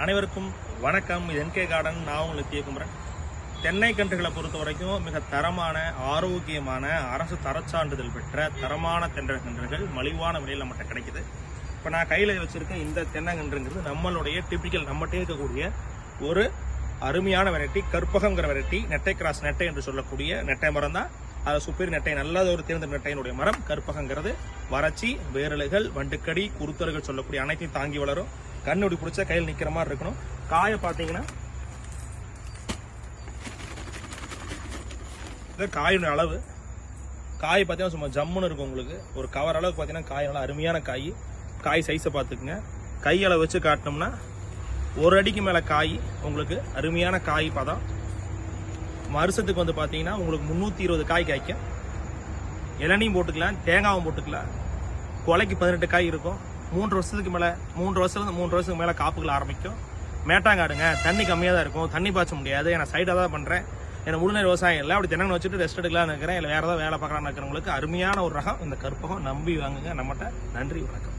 அனைவருக்கும் வணக்கம். இது என்கே கார்டன். நான் உங்களுக்கு குமரன். தென்னை கன்றுகளை பொறுத்த வரைக்கும் மிக தரமான ஆரோக்கியமான அரசு தரச்சான்றிதழ் பெற்ற தரமான தென்னை கன்றுகள் மலிவான விலையில் நம்மகிட்ட கிடைக்குது. இப்போ நான் கையில் வச்சுருக்க இந்த தென்னங்கன்றுங்கிறது நம்மளுடைய டிப்பிக்கல் நம்மகிட்டே இருக்கக்கூடிய ஒரு அருமையான வெரைட்டி கற்பகங்கிற வெரைட்டி நெட்டை கிராஸ் நெட்டை என்று சொல்லக்கூடிய நெட்டை மரம் தான் அது சுப்பீர் நெட்டை நல்ல ஒரு தேர்ந்த நெட்டையினுடைய மரம் கருப்பகங்கிறது வறட்சி வேரலைகள் வண்டுக்கடி குருத்தர்கள் சொல்லக்கூடிய அனைத்தையும் தாங்கி வளரும். கண்ணுடி பிடிச்ச கையில் நிக்கிற மாதிரி இருக்கணும். காயை பார்த்தீங்கன்னா இது காயினுடைய அளவு காய் பார்த்தீங்கன்னா சும்மா ஜம்முன்னு இருக்கும் உங்களுக்கு. ஒரு கவர் அளவுக்கு பார்த்தீங்கன்னா காய் நல்லா அருமையான காய். காய் சைஸை பார்த்துக்குங்க. கையளவு வச்சு காட்டினோம்னா ஒரு அடிக்கு மேலே காய் உங்களுக்கு அருமையான காய் பதம். வருஷத்துக்கு வந்து பார்த்தீங்கன்னா உங்களுக்கு முந்நூற்றி இருபது காய் காய்க்கும். இளநியும் போட்டுக்கலாம் தேங்காவும் போட்டுக்கலாம். கொலைக்கு பதினெட்டு காய் இருக்கும். மூன்று வருஷத்துக்கு மேலே மூன்று வருஷத்துலேருந்து மூன்று வருஷத்துக்கு மேலே காப்புகள் ஆரம்பிக்கும். மேட்டாங்காடுங்க தண்ணி கம்மியாக தான் இருக்கும். தண்ணி பாய்ச்ச முடியாது. நான் சைடாக தான் பண்ணுறேன் ஏன்னா முழுநேர் விவசாயம் இல்லை. அப்படி தினங்க வச்சுட்டு ரெஸ்ட் எடுக்கலாம்னு இருக்கிறேன் இல்லை வேறு ஏதாவது வேலை பார்க்கலான்னு இருக்கிறவங்களுக்கு அருமையான ஒரு ரகம். இந்த கற்பகம் நம்பி வாங்குங்க. நம்மகிட்ட நன்றி வணக்கம்.